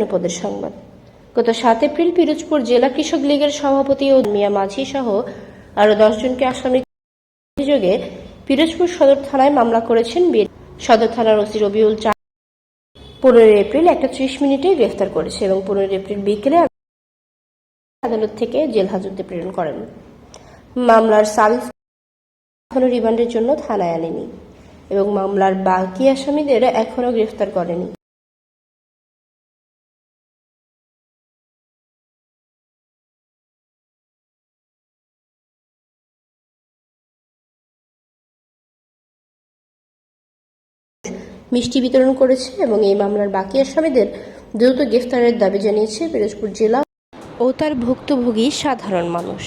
জনপদের সংবাদ। গত সাত এপ্রিল পিরোজপুর জেলা কৃষক লীগের সভাপতি ও মিয়া মাঝি সহ আরও দশজনকে আসামি অভিযোগে পিরোজপুর সদর থানায় মামলা করেছেন সদর থানার ওসি রবিউল চা পনেরোই এপ্রিল একটা ত্রিশ মিনিটে গ্রেফতার করেছে এবং পনেরোই এপ্রিল বিকেলে আদালত থেকে জেল হাজতে প্রেরণ করেন। মামলার সালিস এখনও রিমান্ডের জন্য থানায় আনেনি এবং মামলার বাকি আসামিদের এখনও গ্রেফতার করেনি। মিষ্টি বিতরণ করেছে এবং এই মামলার বাকি আসামিদের দ্রুত গ্রেফতারের দাবি জানিয়েছে পিরোজপুর জেলা ও তার ভুক্তভোগী সাধারণ মানুষ।